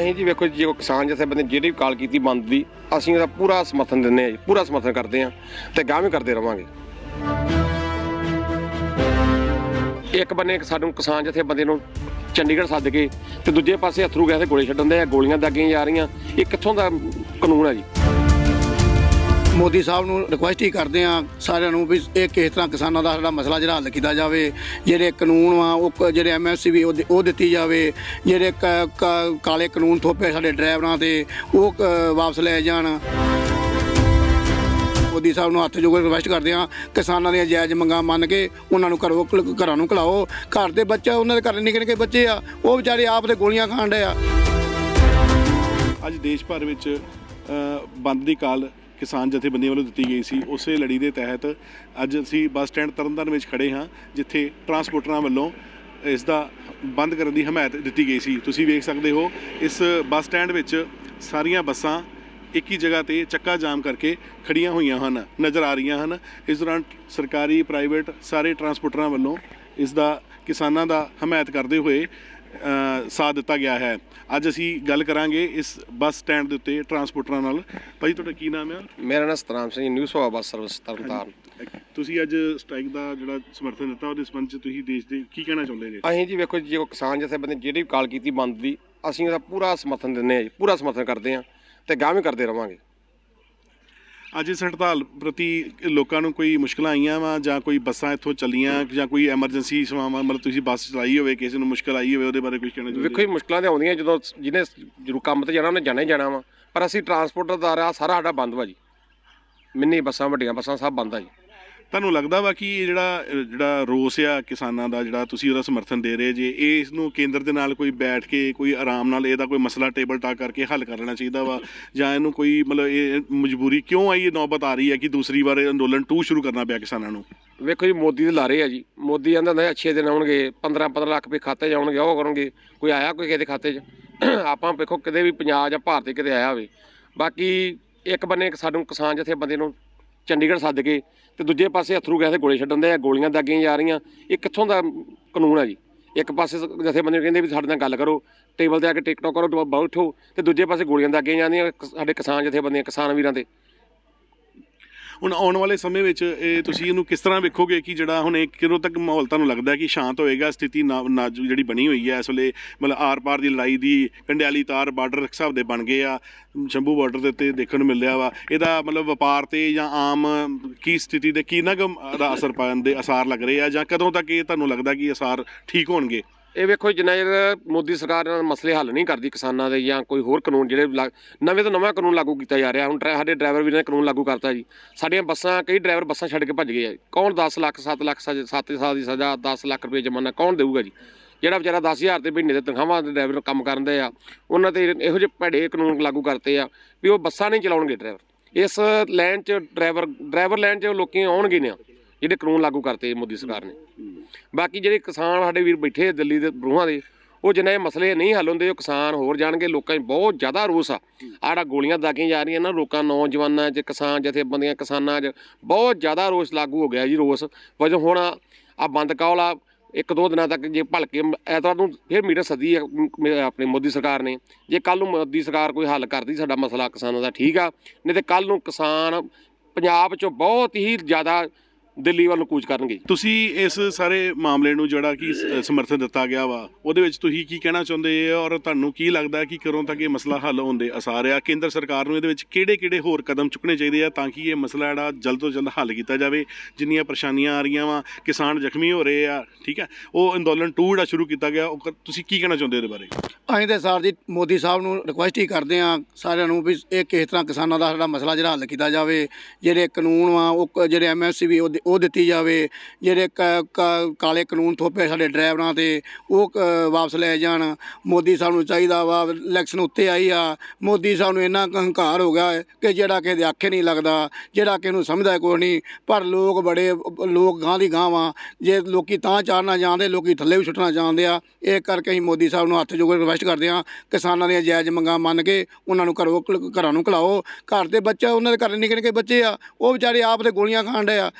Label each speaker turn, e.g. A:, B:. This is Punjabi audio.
A: ਅਸੀਂ ਜੀ ਵੇਖੋ ਜੀ, ਜੇ ਕੋਈ ਕਿਸਾਨ ਜਥੇਬੰਦੀ ਨੇ ਜਿਹੜੀ ਵੀ ਕਾਲ ਕੀਤੀ ਬੰਦ ਦੀ ਅਸੀਂ ਉਹਦਾ ਪੂਰਾ ਸਮਰਥਨ ਦਿੰਦੇ ਹਾਂ ਜੀ ਪੂਰਾ ਸਮਰਥਨ ਕਰਦੇ ਹਾਂ ਤੇ ਗਾਂਹ ਵੀ ਕਰਦੇ ਰਵਾਂਗੇ। ਇੱਕ ਬੰਨੇ ਸਾਨੂੰ ਕਿਸਾਨ ਜਥੇਬੰਦੀ ਨੂੰ ਚੰਡੀਗੜ੍ਹ ਸੱਦ ਕੇ ਤੇ ਦੂਜੇ ਪਾਸੇ ਅਥਰੂ ਗੈਸ ਦੇ ਗੋਲੇ ਛੱਡਣ ਦੇ ਆ ਗੋਲੀਆਂ ਦਾਗੀਆਂ ਜਾ ਰਹੀਆਂ ਇਹ ਕਿੱਥੋਂ ਦਾ ਕਾਨੂੰਨ ਹੈ ਜੀ?
B: ਮੋਦੀ ਸਾਹਿਬ ਨੂੰ ਰਿਕੁਐਸਟ ਹੀ ਕਰਦੇ ਆ ਸਾਰਿਆਂ ਨੂੰ ਵੀ ਇਹ ਕਿਸ ਤਰ੍ਹਾਂ ਕਿਸਾਨਾਂ ਦਾ ਸਾਡਾ ਮਸਲਾ ਜਿਹੜਾ ਹੱਲ ਕੀਤਾ ਜਾਵੇ, ਜਿਹੜੇ ਕਾਨੂੰਨ ਆ ਉਹ ਕ- ਜਿਹੜੇ ਐਮਐਸਸੀ ਵੀ ਉਹ ਦਿ- ਉਹ ਦਿੱਤੀ ਜਾਵੇ, ਜਿਹੜੇ ਕ- ਕਾਲੇ ਕਾਨੂੰਨ ਥੋਪੇ ਸਾਡੇ ਡਰਾਈਵਰਾਂ ਤੇ, ਉਹ ਕ- ਵਾਪਸ ਲੈ ਜਾਣ। ਮੋਦੀ ਸਾਹਿਬ ਨੂੰ ਹੱਥ ਜੋੜ ਕੇ ਰਿਕੁਐਸਟ ਕਰਦੇ ਆ ਕਿਸਾਨਾਂ ਦੀਆਂ ਜਾਇਜ਼ ਮੰਗਾਂ ਮੰਨ ਕੇ ਉਹਨਾਂ ਨੂੰ ਘਰੋਂ ਘਰਾਂ ਨੂੰ ਘਲਾਓ। ਘਰ ਦੇ ਬੱਚੇ, ਉਹਨਾਂ ਦੇ ਘਰ ਨਿੱਕੇ ਨਿੱਕੇ ਬੱਚੇ ਆ, ਉਹ ਵਿਚਾਰੇ ਆਪ ਦੇ ਗੋਲੀਆਂ ਖਾਣ ਡਏ ਆ।
C: ਅੱਜ ਦੇਸ਼ ਭਰ ਵਿੱਚ ਬੰਦ ਦੀ ਕਾਲ ਕਿਸਾਨ ਜਥੇਬੰਦੀਆਂ ਵੱਲੋਂ ਦਿੱਤੀ ਗਈ ਸੀ। ਉਸੇ ਲੜੀ ਦੇ ਤਹਿਤ ਅੱਜ ਅਸੀਂ ਬੱਸ ਸਟੈਂਡ ਤਰਨਤਾਰਨ ਵਿੱਚ ਖੜੇ ਹਾਂ, ਜਿੱਥੇ ਟਰਾਂਸਪੋਰਟਰਾਂ ਵੱਲੋਂ ਇਸ ਦਾ ਬੰਦ ਕਰਨ ਦੀ ਹਮਾਇਤ ਦਿੱਤੀ ਗਈ ਸੀ। ਤੁਸੀਂ ਵੇਖ ਸਕਦੇ ਹੋ, ਇਸ ਬੱਸ ਸਟੈਂਡ ਵਿੱਚ ਸਾਰੀਆਂ ਬੱਸਾਂ ਇੱਕ ਹੀ ਜਗ੍ਹਾ ਤੇ ਚੱਕਾ ਜਾਮ ਕਰਕੇ ਖੜੀਆਂ ਹੋਈਆਂ ਹਨ, ਨਜ਼ਰ ਆ ਰਹੀਆਂ ਹਨ। ਇਸ ਦੌਰਾਨ ਸਰਕਾਰੀ, ਪ੍ਰਾਈਵੇਟ ਸਾਰੇ ਟਰਾਂਸਪੋਰਟਰਾਂ ਵੱਲੋਂ ਇਸ ਦਾ ਕਿਸਾਨਾਂ ਦਾ ਹਮਾਇਤ ਕਰਦੇ ਹੋਏ ਸਾਥ ਦਿੱਤਾ ਗਿਆ ਹੈ। ਅੱਜ ਅਸੀਂ ਗੱਲ ਕਰਾਂਗੇ ਇਸ ਬੱਸ ਸਟੈਂਡ ਦੇ ਉੱਤੇ ਟਰਾਂਸਪੋਰਟਰਾਂ ਨਾਲ। ਭਾਈ ਤੁਹਾਡਾ ਕੀ ਨਾਮ ਹੈ
A: ਮੇਰਾ ਨਾਮ ਸਤਨਾਮ ਸਿੰਘ ਨਿਊ ਸਵਾ ਬੱਸ ਸਰਵਿਸ ਤਰਨਤਾਰਨ।
C: ਤੁਸੀਂ ਅੱਜ ਸਟ੍ਰਾਈਕ ਦਾ ਜਿਹੜਾ ਸਮਰਥਨ ਦਿੱਤਾ ਉਹਦੇ ਸੰਬੰਧ ਚ ਤੁਸੀਂ ਦੇਸ਼ ਦੇ ਕੀ ਕਹਿਣਾ ਚਾਹੁੰਦੇ ਜੀ
A: ਅਸੀਂ ਜੀ ਵੇਖੋ ਜੀ, ਕੋਈ ਕਿਸਾਨ ਜਥੇਬੰਦੀ ਜਿਹੜੀ ਵੀ ਕਾਲ ਕੀਤੀ ਬੰਦ ਦੀ ਅਸੀਂ ਉਹਦਾ ਪੂਰਾ ਸਮਰਥਨ ਦਿੰਦੇ ਹਾਂ ਜੀ ਪੂਰਾ ਸਮਰਥਨ ਕਰਦੇ ਹਾਂ ਤੇ ਗਾਂਹ ਵੀ ਕਰਦੇ ਰਵਾਂਗੇ।
C: ਅੱਜ ਇਸ ਹੜਤਾਲ ਪ੍ਰਤੀ ਲੋਕਾਂ ਨੂੰ ਕੋਈ ਮੁਸ਼ਕਲਾਂ ਆਈਆਂ ਵਾ ਜਾਂ ਕੋਈ ਬੱਸਾਂ ਇੱਥੋਂ ਚੱਲੀਆਂ ਜਾਂ ਕੋਈ ਐਮਰਜੈਂਸੀ ਸੇਵਾਵਾਂ, ਮਤਲਬ ਤੁਸੀਂ ਬੱਸ ਚਲਾਈ ਹੋਵੇ, ਕਿਸੇ ਨੂੰ ਮੁਸ਼ਕਲ ਆਈ ਹੋਵੇ, ਉਹਦੇ ਬਾਰੇ ਕੁਝ ਕਹਿਣਾ ਚਾਹੁੰਦੇ
A: ਵੇਖੋ ਜੀ, ਮੁਸ਼ਕਲਾਂ ਤੇ ਆਉਂਦੀਆਂ ਜਦੋਂ ਜਿਹਨੇ ਜਰੂਰ ਕੰਮ ਤੇ ਜਾਣਾ, ਉਹਨੇ ਜਾਣਾ ਹੀ ਜਾਣਾ ਵਾ। ਪਰ ਅਸੀਂ ਟਰਾਂਸਪੋਰਟਰ ਦਾ ਸਾਰਾ ਸਾਡਾ ਬੰਦ ਵਾ ਜੀ। ਮਿੰਨੀ ਬੱਸਾਂ, ਵੱਡੀਆਂ ਬੱਸਾਂ ਸਭ ਬੰਦ ਆ ਜੀ।
C: ਤੁਹਾਨੂੰ ਲੱਗਦਾ ਵਾ ਕਿ ਇਹ ਜਿਹੜਾ ਜਿਹੜਾ ਰੋਸ ਆ ਕਿਸਾਨਾਂ ਦਾ ਜਿਹੜਾ ਤੁਸੀਂ ਉਹਦਾ ਸਮਰਥਨ ਦੇ ਰਹੇ ਜੇ ਇਹ ਇਸ ਨੂੰ ਕੇਂਦਰ ਦੇ ਨਾਲ ਕੋਈ ਬੈਠ ਕੇ ਕੋਈ ਆਰਾਮ ਨਾਲ ਇਹਦਾ ਕੋਈ ਮਸਲਾ ਟੇਬਲ ਟਾਕ ਕਰਕੇ ਹੱਲ ਕਰ ਲੈਣਾ ਚਾਹੀਦਾ ਵਾ? ਜਾਂ ਇਹਨੂੰ ਕੋਈ ਮਤਲਬ ਇਹ ਮਜਬੂਰੀ ਕਿਉਂ ਆਈ ਇਹ ਨੌਬਤ ਆ ਰਹੀ ਹੈ ਕਿ ਦੂਸਰੀ ਵਾਰ ਅੰਦੋਲਨ 2 ਸ਼ੁਰੂ ਕਰਨਾ ਪਿਆ ਕਿਸਾਨਾਂ ਨੂੰ?
A: ਵੇਖੋ ਜੀ ਮੋਦੀ ਦੇ ਲਾਰੇ ਆ ਜੀ। ਮੋਦੀ ਕਹਿੰਦਾ ਹੁੰਦਾ ਅੱਛੇ ਦਿਨ ਆਉਣਗੇ 15 15 ਲੱਖ ਰੁਪਏ ਖਾਤੇ 'ਚ ਆਉਣਗੇ ਉਹ ਕਰਨਗੇ। ਕੋਈ ਆਇਆ ਕੋਈ ਕਿਸੇ ਦੇ ਖਾਤੇ 'ਚ? ਆਪਾਂ ਵੇਖੋ ਕਿਤੇ ਵੀ ਪੰਜਾਬ ਜਾਂ ਭਾਰਤ ਕਿਤੇ ਆਇਆ ਹੋਵੇ। ਬਾਕੀ ਇੱਕ ਬੰਨੇ ਸਾਨੂੰ ਕਿਸਾਨ ਜਥੇਬੰਦੀ ਨੂੰ ਚੰਡੀਗੜ੍ਹ ਸੱਦ ਕੇ ਤੇ ਦੂਜੇ ਪਾਸੇ ਅਥਰੂ ਗੈਸ ਦੇ ਗੋਲੇ ਛੱਡਣ ਦੇ ਆ, ਗੋਲੀਆਂ ਦਾਗੀਆਂ ਜਾ ਰਹੀਆਂ। ਇਹ ਕਿੱਥੋਂ ਦਾ ਕਾਨੂੰਨ ਹੈ ਜੀ? ਇੱਕ ਪਾਸੇ ਸ- ਜਥੇਬੰਦੀ ਨੂੰ ਕਹਿੰਦੇ ਵੀ ਸਾਡੇ ਨਾਲ ਗੱਲ ਕਰੋ, ਟੇਬਲ ਤੇ ਆ ਕੇ ਟਿਕਟੋਕ ਕਰੋ, ਬ- ਬੈਠੋ ਤੇ ਦੂਜੇ ਪਾਸੇ ਗੋਲੀਆਂ ਦਾਗੀਆਂ ਜਾਂਦੀਆਂ ਕ- ਸਾਡੇ ਕਿਸਾਨ ਜਥੇਬੰਦੀਆਂ, ਕਿਸਾਨ ਵੀਰਾਂ ਤੇ।
C: ਹੁਣ ਆਉਣ ਵਾਲੇ ਸਮੇਂ ਵਿੱਚ ਇਹ ਤੁਸੀਂ ਇਹਨੂੰ ਕਿਸ ਤਰ੍ਹਾਂ ਵੇਖੋਗੇ ਕਿ ਜਿਹੜਾ ਹੁਣ ਇਹ ਕਿਦੋਂ ਤੱਕ ਮਾਹੌਲ ਤੁਹਾਨੂੰ ਲੱਗਦਾ ਕਿ ਸ਼ਾਂਤ ਹੋਏਗਾ, ਸਥਿਤੀ ਨਾ- ਨਾਜ਼ੁਕ ਜਿਹੜੀ ਬਣੀ ਹੋਈ ਹੈ, ਇਸ ਵੇਲੇ ਮਤਲਬ ਆਰ-ਪਾਰ ਦੀ ਲੜਾਈ ਦੀ ਕੰਡਿਆਲੀ ਤਾਰ ਬਾਰਡਰ ਹਿਸਾਬ ਦੇ ਬਣ ਗਏ ਆ, ਸ਼ੰਭੂ ਬਾਰਡਰ ਦੇ ਉੱਤੇ ਦੇਖਣ ਨੂੰ ਮਿਲਿਆ ਵਾ। ਇਹਦਾ ਮਤਲਬ ਵਪਾਰ ਤੇ ਜਾਂ ਆਮ ਕੀ ਸਥਿਤੀ ਦੇ ਕਿੰਨਾ ਕੁ ਦਾ ਅਸਰ ਪਾਉਣ ਦੇ ਅਸਾਰ ਲੱਗ ਰਹੇ ਆ ਜਾਂ ਕਦੋਂ ਤੱਕ ਇਹ ਤੁਹਾਨੂੰ ਲੱਗਦਾ ਕਿ ਅਸਾਰ ਠੀਕ ਹੋਣਗੇ?
A: ਇਹ ਵੇਖੋ ਜਿੰਨਾ ਚਿਰ ਮੋਦੀ ਸਰਕਾਰ ਇਹਨਾਂ ਮਸਲੇ ਹੱਲ ਨਹੀਂ ਕਰਦੀ ਕਿਸਾਨਾਂ ਦੇ ਜਾਂ ਕੋਈ ਹੋਰ ਕਾਨੂੰਨ ਜਿਹੜੇ ਲਾ- ਨਵੇਂ ਤੋਂ ਨਵਾਂ ਕਾਨੂੰਨ ਲਾਗੂ ਕੀਤਾ ਜਾ ਰਿਹਾ, ਹੁਣ ਡਰਾ- ਸਾਡੇ ਡਰਾਈਵਰ ਵੀ ਨੇ ਕਾਨੂੰਨ ਲਾਗੂ ਕਰਤਾ ਜੀ। ਸਾਡੀਆਂ ਬੱਸਾਂ, ਕਈ ਡਰਾਈਵਰ ਬੱਸਾਂ ਛੱਡ ਕੇ ਭੱਜ ਗਏ ਆ ਕੌਣ 10 ਲੱਖ 7 ਲੱਖ ਸਜ਼ਾ 7 ਸਾਲ ਦੀ ਸਜ਼ਾ 10 ਲੱਖ ਰੁਪਏ ਜਮਾਨਾ ਕੌਣ ਦੇਊਗਾ ਜੀ? ਜਿਹੜਾ ਵਿਚਾਰਾ 10000 ਤੇ ਮਹੀਨੇ ਦੇ ਤਨਖਾਹਾਂ ਦੇ ਡਰਾਈਵਰ ਕੰਮ ਕਰਦੇ ਆ, ਉਹਨਾਂ ਤੇ ਇਹੋ ਜਿਹੇ ਭੈੜੇ ਕਾਨੂੰਨ ਲਾਗੂ ਕਰਤੇ ਆ ਵੀ ਉਹ ਬੱਸਾਂ ਨਹੀਂ ਚਲਾਉਣਗੇ ਡਰਾਈਵਰ। ਇਸ ਲਾਈਨ 'ਚ ਡਰਾਈਵਰ ਡਰਾਈਵਰ ਲਾਈਨ 'ਚ ਲੋਕੀ ਆਉਣਗੇ ਨੇ ਜਿਹੜੇ ਕਾਨੂੰਨ ਲਾਗੂ ਕਰਤੇ ਮੋਦੀ ਸਰਕਾਰ ਨੇ। ਬਾਕੀ ਜਿਹੜੇ ਕਿਸਾਨ ਸਾਡੇ ਵੀਰ ਬੈਠੇ ਆ ਦਿੱਲੀ ਦੇ ਬਰੂਹਾਂ ਦੇ ਉਹ ਜਿੰਨਾ ਇਹ ਮਸਲੇ ਨਹੀਂ ਹੱਲ ਹੁੰਦੇ ਉਹ ਕਿਸਾਨ ਹੋਰ ਜਾਣਗੇ ਲੋਕਾਂ 'ਚ ਬਹੁਤ ਜ਼ਿਆਦਾ ਰੋਸ ਆ। ਆੜਾ ਗੋਲੀਆਂ ਦਾਗੀਆਂ ਜਾ ਰਹੀਆਂ ਨਾ ਲੋਕਾਂ ਨੌਜਵਾਨਾਂ 'ਚ ਕਿਸਾਨ ਜਥੇਬੰਦੀਆਂ ਕਿਸਾਨਾਂ 'ਚ ਬਹੁਤ ਜ਼ਿਆਦਾ ਰੋਸ ਲਾਗੂ ਹੋ ਗਿਆ ਜੀ ਰੋਸ। ਵਜੋਂ ਹੁਣ ਆ ਬੰਦ ਕੌਲ ਆ ਇੱਕ ਦੋ ਦਿਨਾਂ ਤੱਕ ਜੇ ਭਲਕੇ ਐਤਵਾਰ ਨੂੰ ਫਿਰ ਮੀਟਿੰਗ ਸੱਦੀ ਆਪਣੇ ਮੋਦੀ ਸਰਕਾਰ ਨੇ। ਜੇ ਕੱਲ ਨੂੰ ਮੋਦੀ ਸਰਕਾਰ ਕੋਈ ਹੱਲ ਕਰਦੀ ਸਾਡਾ ਮਸਲਾ ਕਿਸਾਨਾਂ ਦਾ ਠੀਕ ਆ ਨਹੀਂ ਤੇ ਕੱਲ ਨੂੰ ਕਿਸਾਨ ਪੰਜਾਬ 'ਚੋਂ ਬਹੁਤ ਹੀ ਜ਼ਿਆਦਾ ਦਿੱਲੀ ਵੱਲ ਨੂੰ ਕੂਚ ਕਰਨਗੇ
C: ਤੁਸੀਂ ਇਸ ਸਾਰੇ ਮਾਮਲੇ ਨੂੰ ਜਿਹੜਾ ਕਿ ਸਮਰਥਨ ਦਿੱਤਾ ਗਿਆ ਵਾ ਉਹਦੇ ਵਿੱਚ ਤੁਸੀਂ ਕੀ ਕਹਿਣਾ ਚਾਹੁੰਦੇ ਆ ਔਰ ਤੁਹਾਨੂੰ ਕੀ ਲੱਗਦਾ ਕਿ ਕਦੋਂ ਤੱਕ ਇਹ ਮਸਲਾ ਹੱਲ ਹੋਣ ਦੇ ਅਸਾਰ ਆ? ਕੇਂਦਰ ਸਰਕਾਰ ਨੂੰ ਇਹਦੇ ਵਿੱਚ ਕਿਹੜੇ-ਕਿਹੜੇ ਹੋਰ ਕਦਮ ਚੁੱਕਣੇ ਚਾਹੀਦੇ ਆ ਤਾਂ ਕਿ ਇਹ ਮਸਲਾ ਜਿਹੜਾ ਜਲਦ ਤੋਂ ਜਲਦ ਹੱਲ ਕੀਤਾ ਜਾਵੇ? ਜਿੰਨੀਆਂ ਪਰੇਸ਼ਾਨੀਆਂ ਆ ਰਹੀਆਂ ਵਾ ਕਿਸਾਨ ਜ਼ਖਮੀ ਹੋ ਰਹੇ ਆ ਠੀਕ ਹੈ ਉਹ ਅੰਦੋਲਨ 2 ਜਿਹੜਾ ਸ਼ੁਰੂ ਕੀਤਾ ਗਿਆ ਉਹ ਕ- ਤੁਸੀਂ ਕੀ ਕਹਿਣਾ ਚਾਹੁੰਦੇ ਹੋ ਉਹਦੇ ਬਾਰੇ?
B: ਅਸੀਂ ਤੇ ਸਰ ਜੀ ਮੋਦੀ ਸਾਹਿਬ ਨੂੰ ਰਿਕੁਐਸਟ ਹੀ ਕਰਦੇ ਆ ਸਾਰਿਆਂ ਨੂੰ ਵੀ ਇਹ ਕਿਸ ਤਰ੍ਹਾਂ ਕਿਸਾਨਾਂ ਦਾ ਸਾਡਾ ਮਸਲਾ ਜਿਹੜਾ ਹੱਲ ਕੀਤਾ ਜਾਵੇ ਜਿਹੜੇ ਕਾਨੂੰਨ ਆ ਉਹ ਕ- ਜਿਹੜੇ ਐਮਐਸਸੀ ਵੀ ਉਹ ਉਹ ਦਿੱਤੀ ਜਾਵੇ, ਜਿਹੜੇ ਕ- ਕ- ਕਾਲੇ ਕਾਨੂੰਨ ਥੋਪੇ ਸਾਡੇ ਡਰਾਈਵਰਾਂ ਤੇ, ਉਹ ਕ- ਵਾਪਸ ਲੈ ਜਾਣ। ਮੋਦੀ ਸਾਹਿਬ ਨੂੰ ਚਾਹੀਦਾ ਵਾ ਇਲੈਕਸ਼ਨ ਉੱਤੇ ਆਈ ਆ। ਮੋਦੀ ਸਾਹਿਬ ਨੂੰ ਇੰਨਾ ਕੁ ਹੰਕਾਰ ਹੋ ਗਿਆ ਕਿ ਜਿਹੜਾ ਕਿਸੇ ਦੇ ਆਖੇ ਨਹੀਂ ਲੱਗਦਾ, ਜਿਹੜਾ ਕਿਸੇ ਨੂੰ ਸਮਝਦਾ ਕੋਈ ਨਹੀਂ। ਪਰ ਲੋਕ ਬੜੇ, ਲੋਕ ਗਾਂ ਦੀ ਗਾਂ ਵਾ। ਜੇ ਲੋਕੀ ਤਾਂ ਚਾੜਨਾ ਜਾਣਦੇ ਲੋਕੀ ਥੱਲੇ ਵੀ ਸੁੱਟਣਾ ਜਾਣਦੇ ਆ। ਇਹ ਕਰਕੇ ਅਸੀਂ ਮੋਦੀ ਸਾਹਿਬ ਨੂੰ ਹੱਥ ਜੋੜ ਕੇ ਰਿਕੁਐਸਟ ਕਰਦੇ ਆ ਕਿਸਾਨਾਂ ਦੀਆਂ ਜਾਇਜ਼ ਮੰਗਾਂ ਮੰਨ ਕੇ ਉਹਨਾਂ ਨੂੰ ਘਰੋਂ, ਘਰਾਂ ਨੂੰ ਘਲਾਓ। ਘਰ ਦੇ ਬੱਚਾ, ਉਹਨਾਂ ਦੇ ਘਰ ਨਿੱਕੇ ਨਿੱਕੇ ਬੱਚੇ ਆ, ਉਹ ਵਿਚਾਰੇ ਆਪ ਤੇ ਗੋਲੀਆਂ ਖਾਣ ਡਏ ਆ।